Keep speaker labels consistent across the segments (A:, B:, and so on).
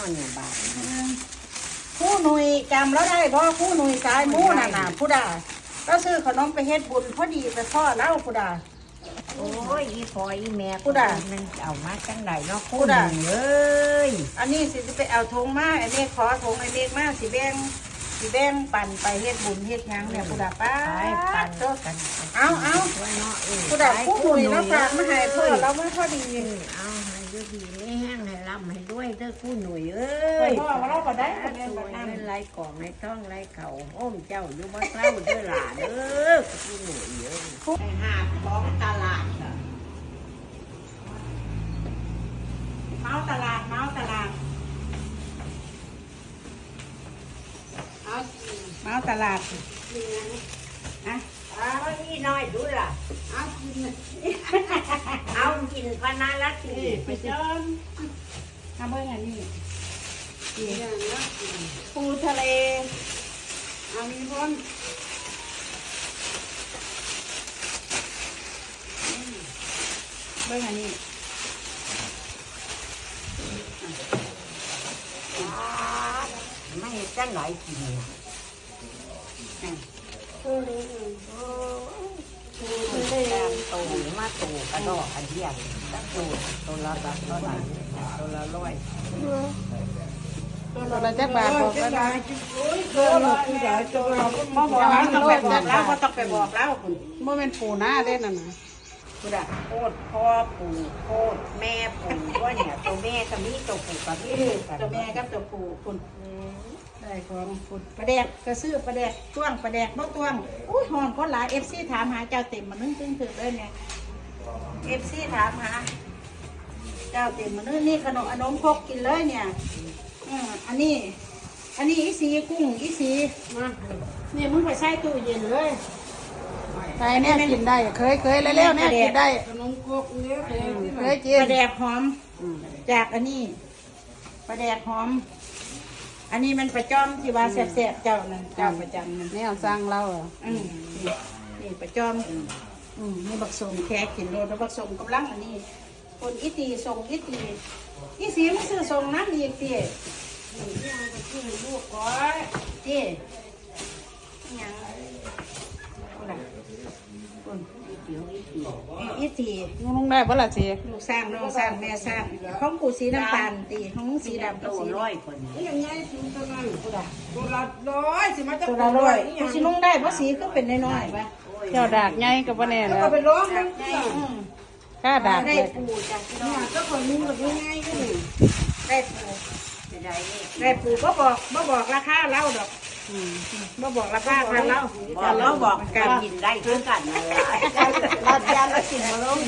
A: อนเนี่ยบาท
B: ผู้หนุ่ยจำแล้วได้เพราะผู้หนุ่ยสายหมู่น่ะน่ะผู้ใดก็ซื้อขนมไปเฮ็ดบุญพอดีไปพ่อเล่าผู้ใด
A: โอ้ยอีพออีแม่
B: ผู้ใด
A: มันเอามาจังไดเนาะ
B: ผู้
A: คุณ
B: ใด
A: เอ้ย
B: อันนี้สิจะไปเอาธงมาอันนี้ขอธงไอ้เมฆมาสิแบ่งสิแบ่งปั่นไปเฮ็ดบุญเฮ็ดหยังเนี่ยผู้ใดป้า
A: ไปปัน
B: เด้อ
A: กัน
B: เอาเอา
A: ช่วยเนาะเออ
B: ผู้ใดผู้หนุ่ยแล้วฝากมาให้เพื่อเราไม่พอดี
A: เออเอาให้ดูำให้ด้วยเด้อผู้หนุ่ยเอ้
B: ไป
A: ย
B: พ่อว่าเราก็ได้
A: ส
B: ก็แม่น
A: ว
B: แบบ
A: ย
B: นั้น
A: เป็นไรกล่องไรท้องไรเข่าโอ้มเจ้าอยู่บ่เศร้าเด้อหล่ะเด้อผู้หนุ่ยเอ้ยให้หาบของตลาดน่ะ
B: เมาตลาดเมาตลาดเอาเมาตลาดนะ
A: เอานี่น้อยดูล่ะ
B: เอากิน
A: เอากินพนาละที
B: ไปจอม ทำเบิ่งอันนี้ปูทะเลเอามีพ้นเบิ่งอันนี้
A: ไม่จังไหนกินน่ะ
B: ปูทะเล
A: แตมโตมาโตกระดอกอันเดียวตั้งโตตัวละบาทเท่าไหร่ตัวละร้อย
B: ตัวละจักบาทบอกแล้วนะ
C: เดินหมดที่ไหนจะเรา
B: บ่บอกแล้วต้องไปบอกแล้วก็ต้องไปบอกแล้วคุณ
C: บ่เป็นปูหน้าเด้นั่ะนะ
A: คุณอะโคตรพ่อปู่โคตรแม่ปู่ด้วยเนี่ยตัวแม่ก็มีตัวปู่ก็มีกัน
B: ตัวแม่กับตัวปู่คุณได้ของคุณประแดกก็ซื้อประแดกต้วงประแดกบ่ต้วงอุ้ยหอนคนหลายเอฟซีถามหาเจ้าเต็มมานึ่งตึ้งถึงเลยเนี่ยเอฟซีถามหาเจ้าเต็มมานึ่งนี่ขนมอนมพกกินเลยเนี่ยอืมอันนี้ อันนี้อีสีกุ้งอีสีมาเนี่ยมึงไปใส่ตู้เย็นเลย
C: ใครเนี่ยกินได้ เคยเคยแล้วแล้วเนี่ยกินได้
B: ขนมครกเนี่ย
C: เคยกิน
B: ปลาแดกหอมจากอันนี้ปลาแดกหอม อันนี้มันประจอมที่ว่าแซ่บๆเจ้านั่นเจ้าประจำนั่น
C: แนวสร้างเราเหรอ
B: อืมนี่นี่ประจอมอืมนี่บักสมแค่กินโลแล้วบักสมกำลังอันนี้ คนอีตีส่งอีตีอีสีมันซื้อส่งน้ำอีกตีนี่มันก็ซื้อให้ลูกก้อยตีอิหยังคนละคน อีตี
C: นุ่งได้บ่ล่ะสิ
B: ลูกสร้างน้องสร้างแม่สร้างของกูสีน้ำตาลตีของมึงสีดำ
A: โต
B: กับสี
A: ร้อยคน
C: ยังไงถึงตอนนั้น
B: กูด่า
C: ตัวละร้อยสิมาจะ
B: ตัวละร้อยกูสีนุ่งได้เพราะสีก็เป็นน้อยๆไป
C: เจ้าดากใหญ่ก็บ่แน่แล้ว
B: ก็ไปร้องมัน
C: Ừ. ค่าดาก
B: ได้
C: เลย
B: ปูจากพี่น้อง
C: ก็คนนุ่งก็ยังไงก็นี่
B: ได้ปู
A: จะได้นี่
B: ได้ปูก็บอกบ่บอกราคาเล่าดอก
C: อื ม
B: บ่บอกราคาทางเล่า
A: บอกแล้วบอกการกินได้คือกันนั่นแหละ
B: รัดยาแล้วกินมาลง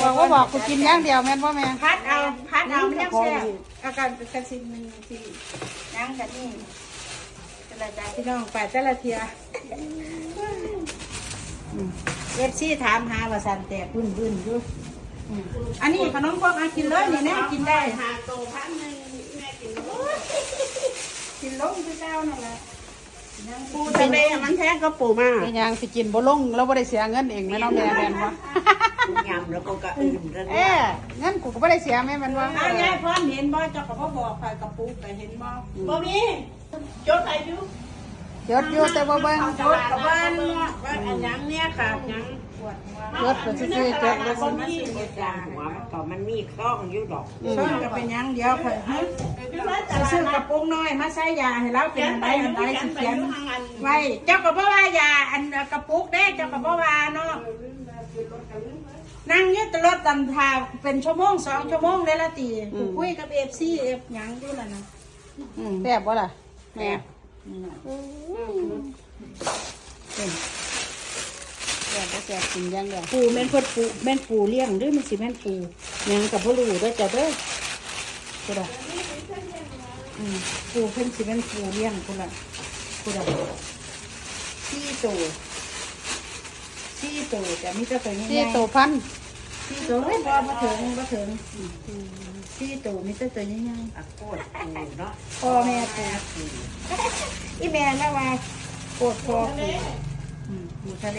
C: บอกว่าบอกกูกินอย่างเดียวแม่นบ่แม่
B: พัดเอาพัดเอาไม่ยังแซ่บอาการเป็นกระสินหนึ่งสี่ยังกันนี่แต่ละจ้าพี่น้องไปแต่ละเทียเอฟซีถามหาว่าสันแตกบึ้นบึ้นๆอยู่อืมอันนี้ขนมพวกอากินเลยนี่แน่กินได้หาโตพันหนึ่งแม่กินกิน ลงคือเจ้านั่นแหละปูทะเลมันแพงก็ปูมา
C: เป็นหยังสิกินบ่ลงแล้วบ่ได้เสียเงินเองแม่น้องแม่แม่นบ่
A: ยำแล้วก็กระอื่นเรื่อง
C: เอ๊ะเงินกูก็บ่ได้เสียแม่แม่นบ่
B: อ้าวยายพร้อมเห็นบ่เจ้าก็บ่บอกใครกับปูไปเห็นบ่บ่มีจดอายุ
C: จดอยู่แต่บ่เบิ่ง
B: จดกับบ้านว่าอันยังเนี่ยขาดหยังปวดหัว
C: จดก็ซื่อๆจดแล้ว
A: มั
C: บ่
A: นมีจางหัวมันก็มันมีคล้องอยู่ดอก
B: ซ่อนก็เป็นยังเดียวค่ะฮะซื้อกระปุกน้อยมาใส่ยาให้เราเป็นอันใดอันใดสิเขียนไว้เจ้าก็บ่ว่ายาอันกระปุกเด้เจ้าก็บ่ว่าเนาะนั่งยืดตลอดตำทาเป็นชั่วโมงสองชั่วโมงเลยละตีคุยกับเอฟซีเอฟยังอยู่ล่ะนะ
C: แซ่บบ่ล่ะ
B: แม่
C: แซ่บบ่แซ่บกินอย่างเดียว
B: ปูแม่นเพิ่นปูแม่นปูเลี้ยงหรือมันสิแม่นปูหยังกับบ่รู้เด้อจ้ะเด้อกูดะอืมปูเพิ่นสิแม่นปูเลี้ยงกูละกูดะสี่ตัวสี่ตัวจะมีแต่ตัวใหญ่ๆ
C: ที่โตพัน
B: สี่ตัวเฮ้ยบ่บ่ถึงบ่ถึงสี่ตัวมีแต่ตัวใหญ่
A: อะโคตรปูเนาะ
B: ๆพ่อแม่ปูอีแม่แล้วว่าโคตรพ่อปูอืมปูทะเล